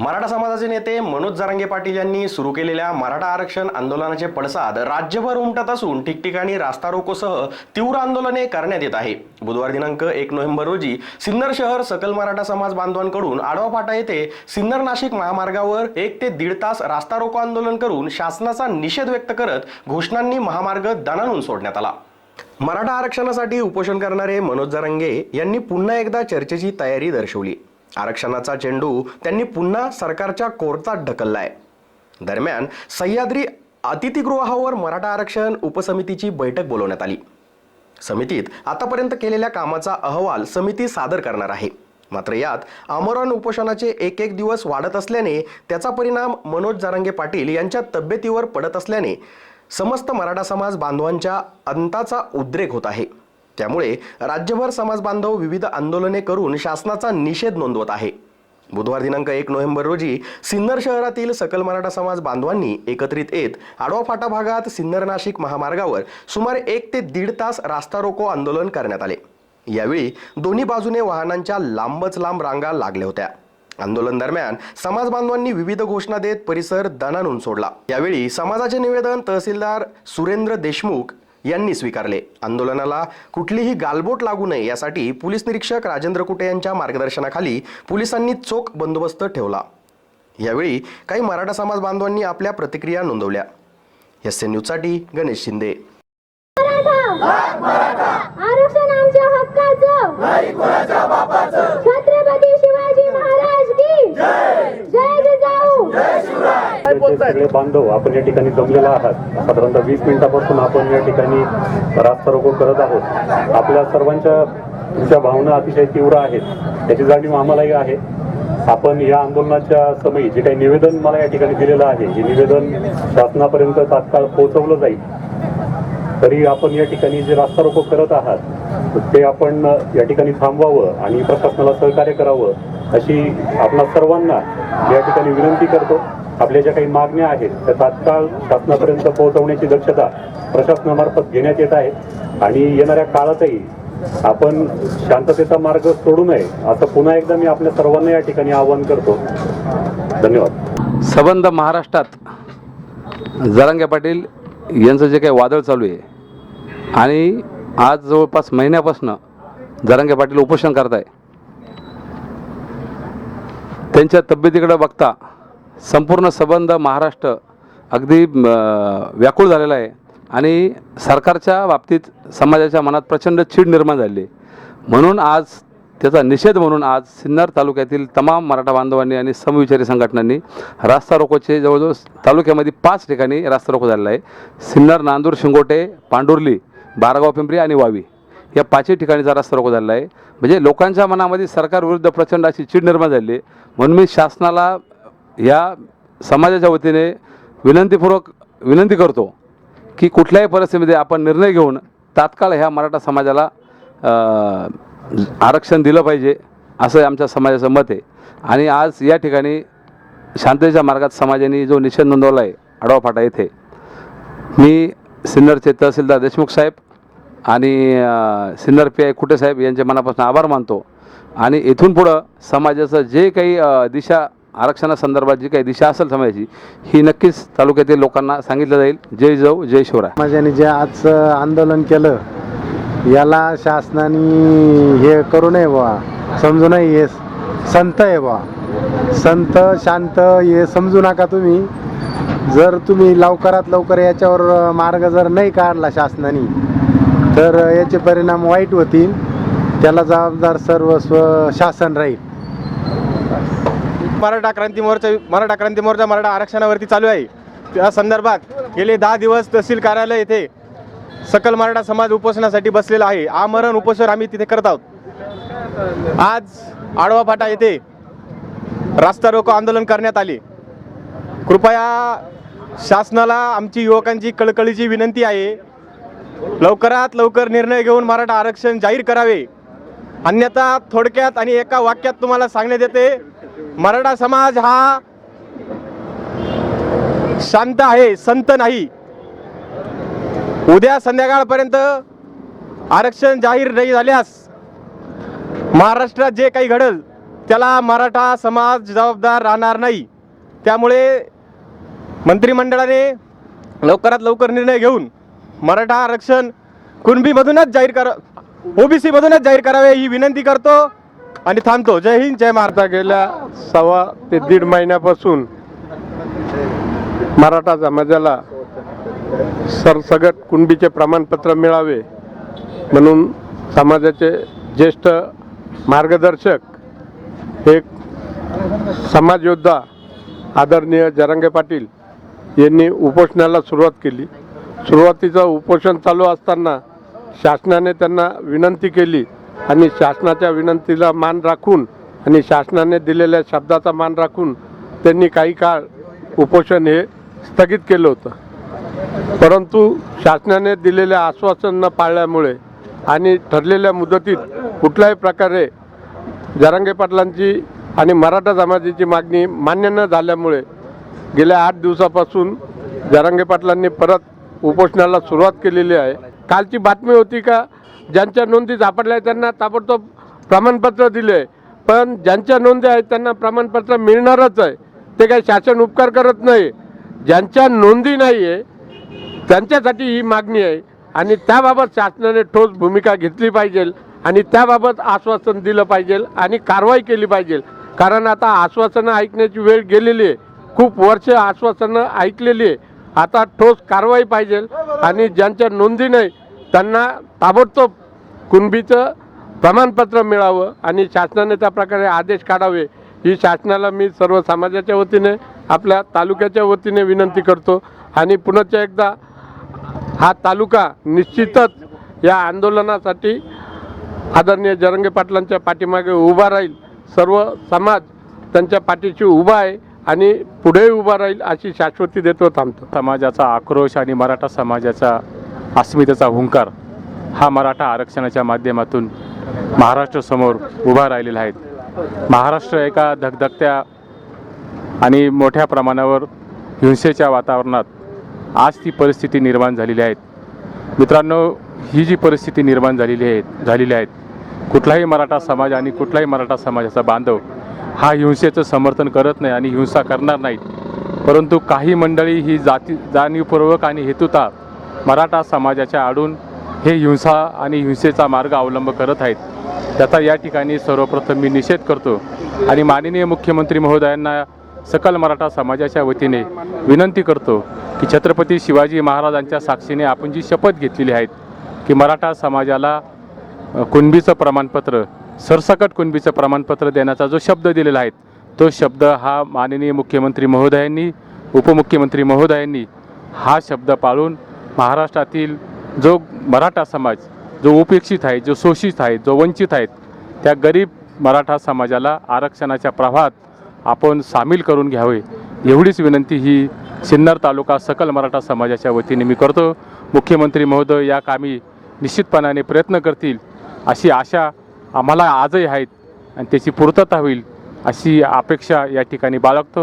मराठा समाजाचे नेते मनोज जरांगे पाटील यांनी सुरू केलेल्या मराठा आरक्षण आंदोलनाचे पडसाद राज्यभर उमटत असून ठिकठिकाणी रास्ता रोकोसह तीव्र आंदोलने करण्यात येत आहे. बुधवार दिनांक एक नोव्हेंबर रोजी सिन्नर शहर सकल मराठा समाज बांधवांकडून आडवा फाटा येथे सिन्नर नाशिक महामार्गावर एक ते दीड तास रास्ता रोको आंदोलन करून शासनाचा निषेध व्यक्त करत घोषणांनी महामार्ग दणाणून सोडण्यात आला. मराठा आरक्षणासाठी उपोषण करणारे मनोज जारांगे यांनी पुन्हा एकदा चर्चेची तयारी दर्शवली. आरक्षणाचा चेंडू त्यांनी पुन्हा सरकारच्या कोर्टात ढकललाय. दरम्यान सह्याद्री अतिथीगृहावर मराठा आरक्षण उपसमितीची बैठक बोलवण्यात आली. समितीत आतापर्यंत केलेल्या कामाचा अहवाल समिती सादर करणार आहे. मात्र यात आमरण उपोषणाचे एक एक दिवस वाढत असल्याने त्याचा परिणाम मनोज जारंगे पाटील यांच्या तब्येतीवर पडत असल्याने समस्त मराठा समाज बांधवांच्या अंताचा उद्रेक होत आहे. त्यामुळे राज्यभर समाज बांधव विविध आंदोलने करून शासनाचा निषेध नोंदवत आहे. बुधवार दिनांक एक नोव्हेंबर रोजी सिन्नर शहरातील सकल मराठा समाज बांधवांनी एकत्रित येत आडवा फाटा भागात सिन्नर नाशिक महामार्गावर सुमारे एक ते दीड तास रास्ता रोको आंदोलन करण्यात आले. यावेळी दोन्ही बाजूने वाहनांच्या लांबच लांब रांगा लागल्या होत्या. आंदोलन दरम्यान समाज बांधवांनी विविध घोषणा देत परिसर दणानून सोडला. यावेळी समाजाचे निवेदन तहसीलदार सुरेंद्र देशमुख यांनी स्वीकारले. आंदोलनाला कुठलीही गालबोट लागू नये यासाठी पोलीस निरीक्षक राजेंद्र कुटे यांच्या मार्गदर्शनाखाली पोलिसांनी चोख बंदोबस्त ठेवला. यावेळी काही मराठा समाज बांधवांनी आपल्या प्रतिक्रिया नोंदवल्या. एस एन न्यूजसाठी गणेश शिंदे. आरक्षण आमच्या हक्काचं. छत्रपती शिवाजी महाराज की. जय जिजाऊ सगळे बांधव आपण या ठिकाणी जमलेला आहात. साधारणतः वीस मिनिटापासून आपण या ठिकाणी रास्ता रोको करत आहोत. आपल्या सर्वांच्या तुमच्या भावना अतिशय तीव्र आहेत त्याची जाणीव आम्हालाही आहे. आपण या आंदोलनाच्या समयी जे काही निवेदन मला या ठिकाणी दिलेलं आहे हे निवेदन शासनापर्यंत तात्काळ पोहोचवलं जाईल तरी आपण या ठिकाणी जे रास्ता रोको करत आहात ते आपण या ठिकाणी थांबवावं आणि प्रशासनाला सहकार्य करावं अशी आपणा सर्वांना या ठिकाणी विनंती करतो. आपल्या ज्या काही मागण्या आहेत त्या तात्काळ शासनापर्यंत पोहोचवण्याची दक्षता प्रशासनामार्फत घेण्यात येत आहे. आणि येणाऱ्या काळातही आपण शांततेचा मार्ग सोडू नये असं पुन्हा एकदा मी आपल्या सर्वांना या ठिकाणी आवाहन करतो. धन्यवाद. सबंध महाराष्ट्रात जरांगे पाटील यांचं जे काही वादळ चालू आहे आणि आज जवळपास महिन्यापासून जरांगे पाटील उपोषण करत आहे त्यांच्या तब्येतीकडे बघता संपूर्ण सबंध महाराष्ट्र अगदी व्याकुळ झालेला आहे. आणि सरकारच्या बाबतीत समाजाच्या मनात प्रचंड चीड निर्माण झाली. आहे. म्हणून आज त्याचा निषेध म्हणून आज सिन्नर तालुक्यातील तमाम मराठा बांधवांनी आणि समविचारी संघटनांनी रास्ता रोकोचे जवळजवळ तालुक्यामध्ये पाच ठिकाणी रास्ता रोको झालेला आहे. सिन्नर नांदूर शिंगोटे पांडुर्ली बारगाव पिंपरी आणि वावी या पाचही ठिकाणीचा रास्ता रोको झालेला आहे. म्हणजे लोकांच्या मनामध्ये सरकारविरुद्ध प्रचंड अशी चीड निर्माण झाली. आहे म्हणून मी शासनाला या समाजाच्या वतीने विनंतीपूर्वक विनंती करतो की कुठल्याही परिस्थितीमध्ये आपण निर्णय घेऊन तात्काळ ह्या मराठा समाजाला आरक्षण दिलं पाहिजे असं आमच्या समाजाचं मत आहे. आणि आज या ठिकाणी शांततेच्या मार्गात समाजाने जो निषेध नोंदवला आहे आडवा फाटा येथे मी सिन्नरचे तहसीलदार देशमुख साहेब आणि सिन्नर पी आय कुटे साहेब यांचे मनापासून आभार मानतो. आणि इथून पुढं समाजाचं जे काही दिशा आरक्षणासंदर्भात जी काही दिशा असेल समाजाची ही नक्कीच तालुक्यातील लोकांना सांगितलं जाईल. जय जाऊ जय शिवराय. समाजाने जे आज आंदोलन केलं याला शासनाने हे करू नये बा समजू नये हे संत आहे बा संत शांत हे समजू नका तुम्ही. जर तुम्ही लवकरात लवकर याच्यावर मार्ग जर नाही काढला शासनाने तर याचे परिणाम वाईट होतील. त्याला जबाबदार सर्वस्व शासन राहील. मराठा क्रांती मोर्चा मराठा क्रांती मोर्चा मराठा आरक्षणावरती चालू आहे. त्या संदर्भात गेले दहा दिवस तहसील कार्यालय येथे सकल मराठा समाज उपोषणासाठी बसलेला आहे. आमरण उपोषण आम्ही तिथे करत आहोत. आज आडवा फाटा येथे रास्ता रोको आंदोलन करण्यात आले. कृपया शासनाला आमची युवकांची कळकळीची विनंती आहे. लवकरात लवकर निर्णय घेऊन मराठा आरक्षण जाहीर करावे. अन्यथा थोडक्यात आणि एका वाक्यात तुम्हाला सांगण्यात येते मराठा समाज हा शांत आहे संत नाही. उद्या संध्याकाळपर्यंत आरक्षण जाहीर नाही झाल्यास महाराष्ट्रात जे काही घडल त्याला मराठा समाज जबाबदार राहणार नाही. त्यामुळे मंत्रिमंडळाने लवकरात लवकर निर्णय घेऊन मराठा आरक्षण कुणबीमधूनच जाहीर करा ओबीसीमधूनच जाहीर करावे ही विनंती करतो. आणि थांबतो. जय हिंद जय महाराष्ट्र. गेल्या सव्वा ते दीड महिन्यापासून मराठा समाजाला सरसगट कुणबीचे प्रमाणपत्र मिळावे म्हणून समाजाचे ज्येष्ठ मार्गदर्शक एक समाजयोद्धा आदरणीय जरांगे पाटील यांनी उपोषणाला सुरुवात केली. सुरुवातीचं उपोषण चालू असताना शासनाने त्यांना विनंती केली आणि शासनाच्या विनंतीला मान राखून आणि शासनाने दिलेल्या शब्दाचा मान राखून त्यांनी काही काळ उपोषण हे स्थगित केलं होतं. परंतु शासनाने दिलेले आश्वासन न पाळल्यामुळे आणि ठरलेल्या मुदतीत कुठल्याही प्रकारे जरांगे पाटलांची आणि मराठा समाजाची मागणी मान्य न झाल्यामुळे गेल्या आठ दिवसापासून जरांगे पाटलांनी परत उपोषणाला सुरुवात केलेली आहे. कालची बातमी होती का? ज्यांच्या नोंदी सापडल्या आहेत त्यांना ताबडतोब प्रमाणपत्र दिले. पण ज्यांच्या नोंदी आहेत त्यांना प्रमाणपत्र मिळणारच आहे. ते काही शासन उपकार करत नाही. ज्यांच्या नोंदी नाही आहे त्यांच्यासाठी ही मागणी आहे आणि त्याबाबत शासनाने ठोस भूमिका घेतली पाहिजे आणि त्याबाबत आश्वासन दिलं पाहिजे आणि कारवाई केली पाहिजे. कारण आता आश्वासनं ऐकण्याची वेळ गेलेली आहे. खूप वर्ष आश्वासनं ऐकलेली आहे. आता ठोस कारवाई पाहिजे आणि ज्यांच्या नोंदी नाही त्यांना ताबडतोब कुणबीचं प्रमाणपत्र मिळावं आणि शासनाने त्या प्रकारे आदेश काढावे ही शासनाला मी सर्व समाजाच्या वतीने आपल्या तालुक्याच्या वतीने विनंती करतो. आणि पुनश्च एकदा हा तालुका निश्चितच या आंदोलनासाठी आदरणीय जरंगे पाटलांच्या पाठीमागे उभा राहील. सर्व समाज त्यांच्या पाठीशी उभा आहे आणि पुढे उभा राहील अशी शाश्वती देतो थांबतो. समाजाचा आक्रोश आणि मराठा समाजाचा अस्मितेचा हुंकार हा मराठा आरक्षणाच्या माध्यमातून महाराष्ट्रासमोर उभा राहिलेला आहे. महाराष्ट्र एका धगधगत्या आणि मोठ्या प्रमाणावर हिंसेच्या वातावरणात आज ती परिस्थिती निर्माण झालेली आहे. मित्रांनो ही जी परिस्थिती निर्माण झालेली आहे झालेली आहे कुठलाही मराठा समाज आणि कुठलाही मराठा समाजाचा बांधव हा हिंसेचं समर्थन करत नाही आणि हिंसा करणार नाहीत. परंतु काही मंडळी ही जाती जाणीवपूर्वक आणि हेतुता मराठा समाजाच्या आडून हे हिंसा आणि हिंसेचा मार्ग अवलंब करत आहेत. त्याचा या ठिकाणी सर्वप्रथम मी निषेध करतो आणि माननीय मुख्यमंत्री महोदयांना सकल मराठा समाजाच्या वतीने विनंती करतो की छत्रपती शिवाजी महाराजांच्या साक्षीने आपण जी शपथ घेतलेली आहेत की मराठा समाजाला कुणबीचं प्रमाणपत्र सरसकट कुणबीचं प्रमाणपत्र देण्याचा जो शब्द दिलेला आहे तो शब्द हा माननीय मुख्यमंत्री महोदयांनी उपमुख्यमंत्री महोदयांनी हा शब्द पाळून महाराष्ट्रातील जो मराठा समाज जो उपेक्षित आहे जो शोषित आहे जो वंचित आहेत त्या गरीब मराठा समाजाला आरक्षणाच्या प्रवाहात आपण सामील करून घ्यावे एवढीच विनंती ही सिन्नर तालुका सकल मराठा समाजाच्या वतीने मी करतो. मुख्यमंत्री महोदय या कामी निश्चितपणाने प्रयत्न करतील अशी आशा आम्हाला आजही आहेत आणि त्याची पूर्तता होईल अशी अपेक्षा या ठिकाणी बाळगतो.